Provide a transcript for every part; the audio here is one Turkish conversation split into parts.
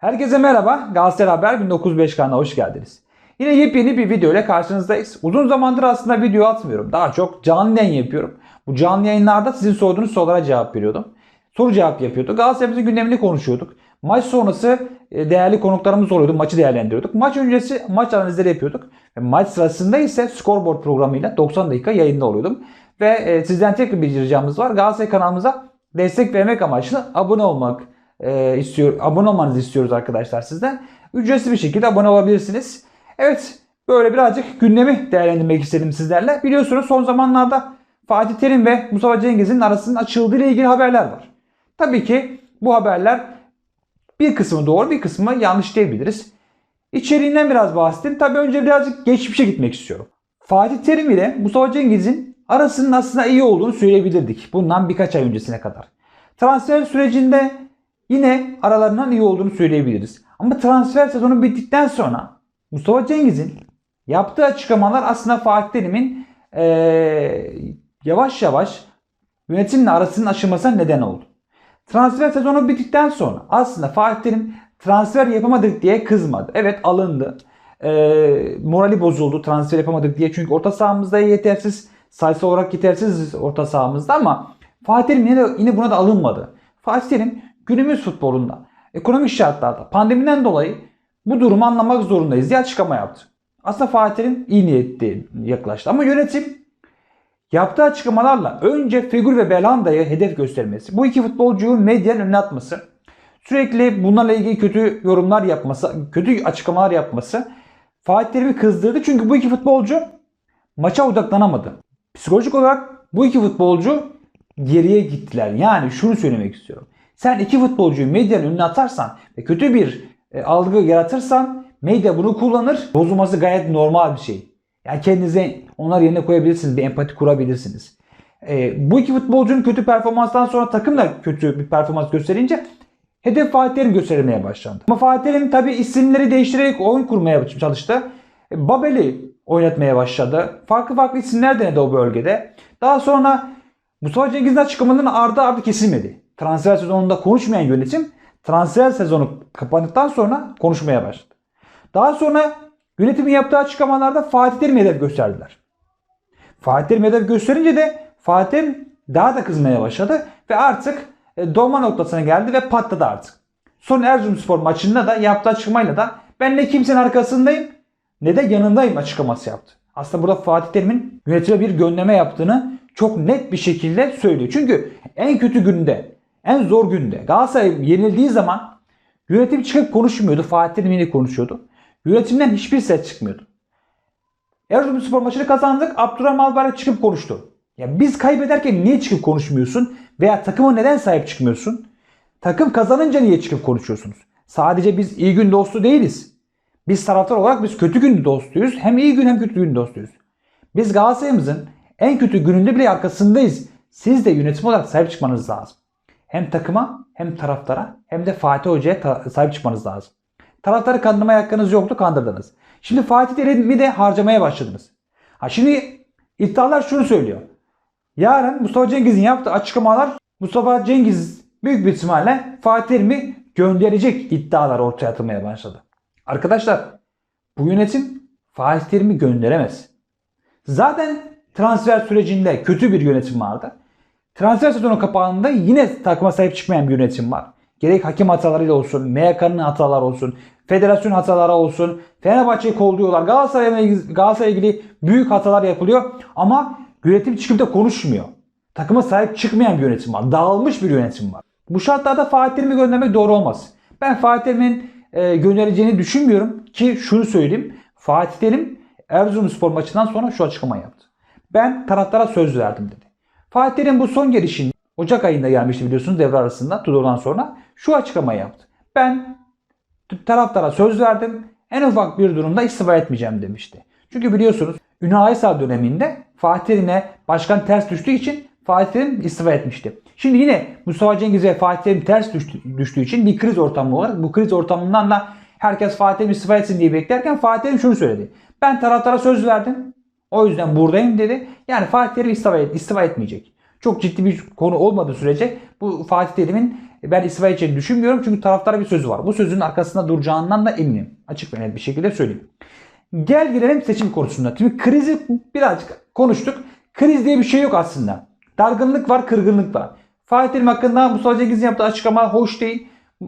Herkese merhaba. Galatasaray Haber 1905 kanalına hoş geldiniz. Yine yepyeni bir video ile karşınızdayız. Uzun zamandır aslında video atmıyorum. Daha çok canlı yayın yapıyorum. Bu canlı yayınlarda sizin sorduğunuz sorulara cevap veriyordum. Soru cevap yapıyorduk. Galatasaray'ımızın gündemini konuşuyorduk. Maç sonrası e, değerli konuklarımız oluyordu. Maçı değerlendiriyorduk. Maç öncesi maç analizleri yapıyorduk. Maç sırasında ise scoreboard programıyla 90 dakika yayında oluyordum. Ve e, sizden tek bir ricamız var. Galatasaray kanalımıza destek vermek amaçlı abone olmak e, istiyor, abone olmanızı istiyoruz arkadaşlar sizden. Ücretsiz bir şekilde abone olabilirsiniz. Evet böyle birazcık gündemi değerlendirmek istedim sizlerle. Biliyorsunuz son zamanlarda Fatih Terim ve Mustafa Cengiz'in arasının açıldığı ile ilgili haberler var. Tabii ki bu haberler bir kısmı doğru bir kısmı yanlış diyebiliriz. İçeriğinden biraz bahsedeyim. Tabii önce birazcık geçmişe gitmek istiyorum. Fatih Terim ile Mustafa Cengiz'in arasının aslında iyi olduğunu söyleyebilirdik. Bundan birkaç ay öncesine kadar. Transfer sürecinde yine aralarından iyi olduğunu söyleyebiliriz. Ama transfer sezonu bittikten sonra Mustafa Cengiz'in yaptığı açıklamalar aslında Fatih Terim'in eee, yavaş yavaş yönetimle arasının aşılmasına neden oldu. Transfer sezonu bittikten sonra aslında Fatih Terim transfer yapamadık diye kızmadı. Evet alındı. Eee, morali bozuldu transfer yapamadık diye. Çünkü orta sahamızda yetersiz, sayısı olarak yetersiz orta sahamızda ama Fatih Terim yine, de- yine buna da alınmadı. Fatih Terim günümüz futbolunda, ekonomik şartlarda, pandemiden dolayı bu durumu anlamak zorundayız diye açıklama yaptı. Aslında Fatih Terim iyi niyetli yaklaştı ama yönetim Yaptığı açıklamalarla önce Fegül ve Belhanda'yı hedef göstermesi, bu iki futbolcuyu medyanın önüne atması, sürekli bunlarla ilgili kötü yorumlar yapması, kötü açıklamalar yapması Fatih kızdırdı. Çünkü bu iki futbolcu maça odaklanamadı. Psikolojik olarak bu iki futbolcu geriye gittiler. Yani şunu söylemek istiyorum. Sen iki futbolcuyu medyanın önüne atarsan ve kötü bir e, algı yaratırsan medya bunu kullanır. Bozulması gayet normal bir şey. Yani kendinize onlar yerine koyabilirsiniz. Bir empati kurabilirsiniz. E, bu iki futbolcunun kötü performanstan sonra takım da kötü bir performans gösterince hedef Fatih Terim gösterilmeye başlandı. Ama Fatih Terim tabi isimleri değiştirerek oyun kurmaya çalıştı. E, Babel'i oynatmaya başladı. Farklı farklı isimler denedi o bölgede. Daha sonra Mustafa Cengiz'in açıklamalarının ardı ardı kesilmedi. Transfer sezonunda konuşmayan yönetim transfer sezonu kapandıktan sonra konuşmaya başladı. Daha sonra yönetimin yaptığı açıklamalarda Fatih Terim'i hedef gösterdiler. Fatih Terim hedef gösterince de Fatih Terim daha da kızmaya başladı ve artık e, dolma noktasına geldi ve patladı artık. Son Erzurumspor maçında da yaptığı açıklamayla da ben ne kimsenin arkasındayım ne de yanındayım açıklaması yaptı. Aslında burada Fatih Terim'in yönetime bir gönderme yaptığını çok net bir şekilde söylüyor. Çünkü en kötü günde, en zor günde Galatasaray yenildiği zaman yönetim çıkıp konuşmuyordu. Fatih Terim konuşuyordu. Yönetimden hiçbir ses çıkmıyordu. Erzurumspor maçını kazandık. Abdurrahman Albayrak çıkıp konuştu. Ya biz kaybederken niye çıkıp konuşmuyorsun? Veya takıma neden sahip çıkmıyorsun? Takım kazanınca niye çıkıp konuşuyorsunuz? Sadece biz iyi gün dostu değiliz. Biz taraftar olarak biz kötü gün dostuyuz. Hem iyi gün hem kötü gün dostuyuz. Biz Galatasaray'ımızın en kötü gününde bile arkasındayız. Siz de yönetim olarak sahip çıkmanız lazım. Hem takıma hem taraftara hem de Fatih Hoca'ya sahip çıkmanız lazım. Taraftarı kandırmaya hakkınız yoktu kandırdınız. Şimdi Fatih Terim'i de harcamaya başladınız. Ha şimdi iddialar şunu söylüyor. Yarın Mustafa Cengiz'in yaptığı açıklamalar Mustafa Cengiz büyük bir ihtimalle Fatih Terim'i gönderecek iddialar ortaya atılmaya başladı. Arkadaşlar bu yönetim Fatih Terim'i gönderemez. Zaten transfer sürecinde kötü bir yönetim vardı. Transfer sezonu kapağında yine takıma sahip çıkmayan bir yönetim var. Gerek hakem hatalarıyla olsun, MYK'nın hataları olsun, federasyon hataları olsun, Fenerbahçe'yi kolluyorlar. Galatasaray'la ilgili, Galatasaray'la ilgili büyük hatalar yapılıyor ama yönetim çıkıp da konuşmuyor. Takıma sahip çıkmayan bir yönetim var. Dağılmış bir yönetim var. Bu şartlarda Fatih Terim'i göndermek doğru olmaz. Ben Fatih Terim'in e, göndereceğini düşünmüyorum ki şunu söyleyeyim. Fatih Terim Erzurumspor maçından sonra şu açıklamayı yaptı. Ben taraftara söz verdim dedi. Fatih Terim bu son gelişinde Ocak ayında gelmişti biliyorsunuz devre arasında Tudor'dan sonra şu açıklamayı yaptı. Ben taraftara söz verdim. En ufak bir durumda istifa etmeyeceğim demişti. Çünkü biliyorsunuz Ünal Aysal döneminde Fatih başkan ters düştüğü için Fatih istifa etmişti. Şimdi yine Mustafa Cengiz ve ters düştü- düştüğü için bir kriz ortamı var. Bu kriz ortamından da herkes Fatih istifa etsin diye beklerken Fatih şunu söyledi. Ben taraftara söz verdim. O yüzden buradayım dedi. Yani Fatih Terim istifa, et, istifa etmeyecek. Çok ciddi bir konu olmadığı sürece bu Fatih Terim'in Ben istifa edeceğini düşünmüyorum çünkü taraftara bir sözü var. Bu sözün arkasında duracağından da eminim. Açık ve net bir şekilde söyleyeyim. Gel gelelim seçim konusunda. Şimdi krizi birazcık konuştuk. Kriz diye bir şey yok aslında. Dargınlık var, kırgınlık var. Fatih Terim hakkında Mustafa Cengiz'in yaptığı açıklama hoş değil.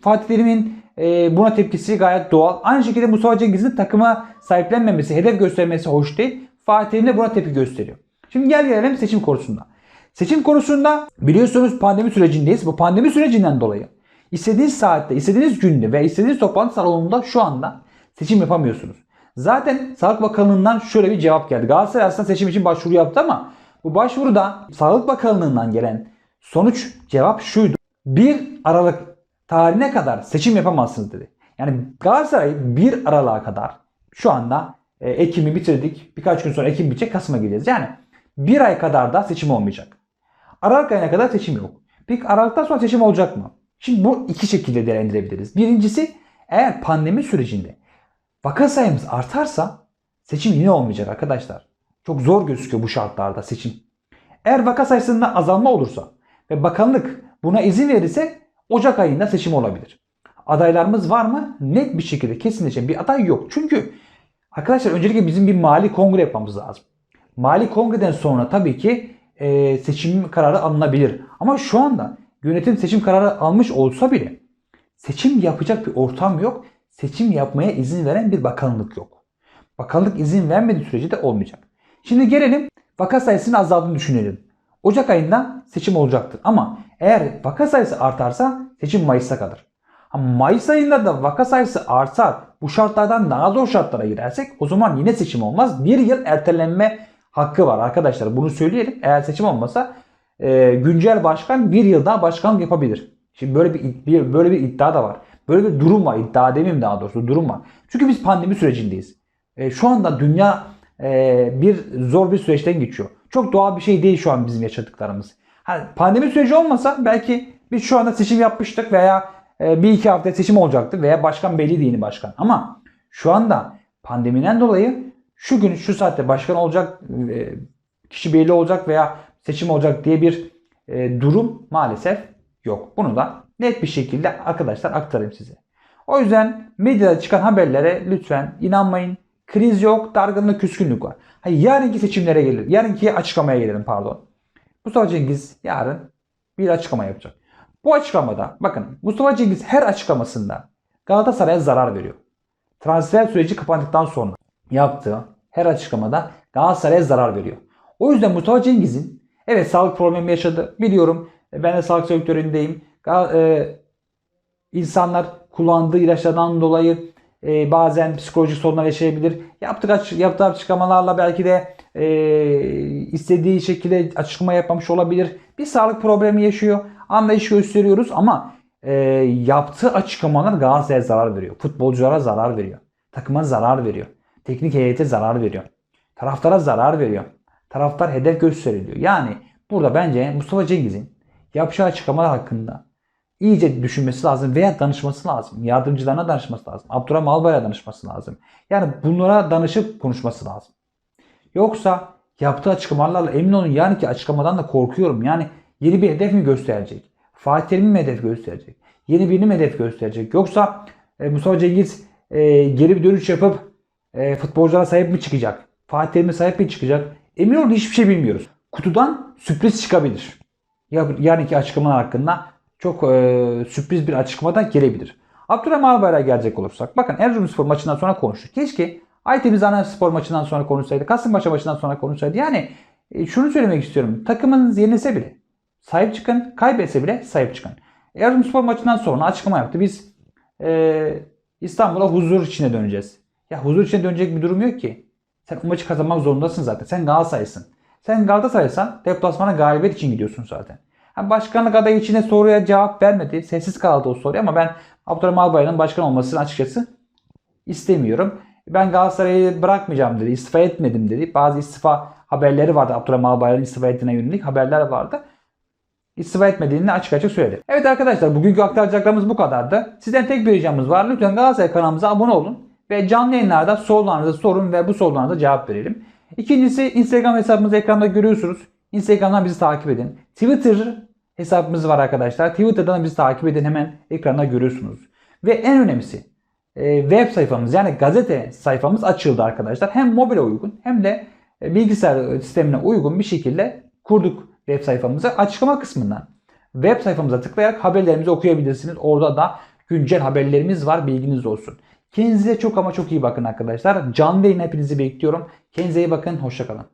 Fatih Terim'in e, buna tepkisi gayet doğal. Aynı şekilde Mustafa Cengiz'in takıma sahiplenmemesi, hedef göstermesi hoş değil. Fatih Terim de buna tepki gösteriyor. Şimdi gel gelelim seçim konusunda. Seçim konusunda biliyorsunuz pandemi sürecindeyiz. Bu pandemi sürecinden dolayı istediğiniz saatte, istediğiniz günde ve istediğiniz toplantı salonunda şu anda seçim yapamıyorsunuz. Zaten Sağlık Bakanlığı'ndan şöyle bir cevap geldi. Galatasaray aslında seçim için başvuru yaptı ama bu başvuruda Sağlık Bakanlığı'ndan gelen sonuç cevap şuydu. 1 Aralık tarihine kadar seçim yapamazsınız dedi. Yani Galatasaray 1 Aralık'a kadar şu anda e, Ekim'i bitirdik. Birkaç gün sonra Ekim bitecek Kasım'a gireceğiz. Yani bir ay kadar da seçim olmayacak. Aralık ayına kadar seçim yok. Peki Aralık'tan sonra seçim olacak mı? Şimdi bu iki şekilde değerlendirebiliriz. Birincisi eğer pandemi sürecinde vaka sayımız artarsa seçim yine olmayacak arkadaşlar. Çok zor gözüküyor bu şartlarda seçim. Eğer vaka sayısında azalma olursa ve bakanlık buna izin verirse Ocak ayında seçim olabilir. Adaylarımız var mı? Net bir şekilde kesinleşen bir aday yok. Çünkü arkadaşlar öncelikle bizim bir mali kongre yapmamız lazım. Mali kongreden sonra tabii ki e, seçim kararı alınabilir. Ama şu anda yönetim seçim kararı almış olsa bile seçim yapacak bir ortam yok. Seçim yapmaya izin veren bir bakanlık yok. Bakanlık izin vermediği sürece de olmayacak. Şimdi gelelim vaka sayısının azaldığını düşünelim. Ocak ayında seçim olacaktır. Ama eğer vaka sayısı artarsa seçim Mayıs'a kalır. Mayıs ayında da vaka sayısı artar. Bu şartlardan daha zor şartlara girersek o zaman yine seçim olmaz. Bir yıl ertelenme hakkı var arkadaşlar. Bunu söyleyelim. Eğer seçim olmasa e, güncel başkan bir yıl daha başkanlık yapabilir. Şimdi böyle bir, bir böyle bir iddia da var. Böyle bir durum var. İddia demeyeyim daha doğrusu durum var. Çünkü biz pandemi sürecindeyiz. E, şu anda dünya e, bir zor bir süreçten geçiyor. Çok doğal bir şey değil şu an bizim yaşadıklarımız. Hani pandemi süreci olmasa belki biz şu anda seçim yapmıştık veya bir iki hafta seçim olacaktı veya başkan belli yeni başkan. Ama şu anda pandemiden dolayı şu gün şu saatte başkan olacak, e, kişi belli olacak veya seçim olacak diye bir e, durum maalesef yok. Bunu da net bir şekilde arkadaşlar aktarayım size. O yüzden medyada çıkan haberlere lütfen inanmayın. Kriz yok, dargınlık, küskünlük var. Hayır, yarınki seçimlere gelir. Yarınki açıklamaya gelelim pardon. Mustafa Cengiz yarın bir açıklama yapacak. Bu açıklamada bakın Mustafa Cengiz her açıklamasında Galatasaray'a zarar veriyor. Transfer süreci kapandıktan sonra yaptığı her açıklamada Galatasaray'a zarar veriyor. O yüzden Mustafa Cengiz'in evet sağlık problemi yaşadı biliyorum. Ben de sağlık sektöründeyim. E, insanlar kullandığı ilaçlardan dolayı e, bazen psikolojik sorunlar yaşayabilir. Yaptığı, yaptığı açıklamalarla belki de e, istediği şekilde açıklama yapmamış olabilir. Bir sağlık problemi yaşıyor. Anlayış gösteriyoruz ama e, yaptığı açıklamalar Galatasaray'a zarar veriyor. Futbolculara zarar veriyor. Takıma zarar veriyor. Teknik heyete zarar veriyor. Taraftara zarar veriyor. Taraftar hedef gösteriliyor. Yani burada bence Mustafa Cengiz'in yapacağı açıklamalar hakkında iyice düşünmesi lazım veya danışması lazım. Yardımcılarına danışması lazım. Abdurrahman Albayrak'a danışması lazım. Yani bunlara danışıp konuşması lazım. Yoksa yaptığı açıklamalarla emin olun yarınki açıklamadan da korkuyorum. Yani yeni bir hedef mi gösterecek? Fatih Terim mi hedef gösterecek? Yeni birini mi hedef gösterecek? Yoksa e, Mustafa Cengiz e, geri bir dönüş yapıp e, futbolculara sahip mi çıkacak? Fatih Terim'e sahip mi çıkacak? Emin olun hiçbir şey bilmiyoruz. Kutudan sürpriz çıkabilir. Ya, yarınki açıklamalar hakkında çok e, sürpriz bir açıklama da gelebilir. Abdurrahman Albayrak'a gelecek olursak. Bakın Erzurumspor maçından sonra konuştuk. Keşke Aytemiz Spor maçından sonra konuşsaydı. Kasımpaşa maçından sonra konuşsaydı. Yani e, şunu söylemek istiyorum. Takımınız yenilse bile sahip çıkın. Kaybetse bile sahip çıkın. Erzurumspor maçından sonra açıklama yaptı. Biz e, İstanbul'a huzur içine döneceğiz. Ya huzur içine dönecek bir durum yok ki. Sen o maçı kazanmak zorundasın zaten. Sen Galatasaray'sın. Sen Galatasaray'san deplasmana galibiyet için gidiyorsun zaten. Ha, başkanlık adayı içine soruya cevap vermedi. Sessiz kaldı o soruya ama ben Abdurrahman Albayrak'ın başkan olmasını açıkçası istemiyorum. Ben Galatasaray'ı bırakmayacağım dedi. İstifa etmedim dedi. Bazı istifa haberleri vardı. Abdurrahman Albayrak'ın istifa ettiğine yönelik haberler vardı. İstifa etmediğini açık açık söyledi. Evet arkadaşlar bugünkü aktaracaklarımız bu kadardı. Sizden tek bir ricamız var. Lütfen Galatasaray kanalımıza abone olun. Ve canlı yayınlarda sorularınızı sorun ve bu sorularınıza cevap verelim. İkincisi Instagram hesabımızı ekranda görüyorsunuz. Instagram'dan bizi takip edin. Twitter hesabımız var arkadaşlar. Twitter'dan da bizi takip edin hemen ekranda görüyorsunuz. Ve en önemlisi e, web sayfamız yani gazete sayfamız açıldı arkadaşlar. Hem mobile uygun hem de e, bilgisayar sistemine uygun bir şekilde kurduk web sayfamızı. Açıklama kısmından web sayfamıza tıklayarak haberlerimizi okuyabilirsiniz. Orada da güncel haberlerimiz var bilginiz olsun. Kendinize çok ama çok iyi bakın arkadaşlar. Canlı yayın hepinizi bekliyorum. Kendinize iyi bakın. Hoşçakalın.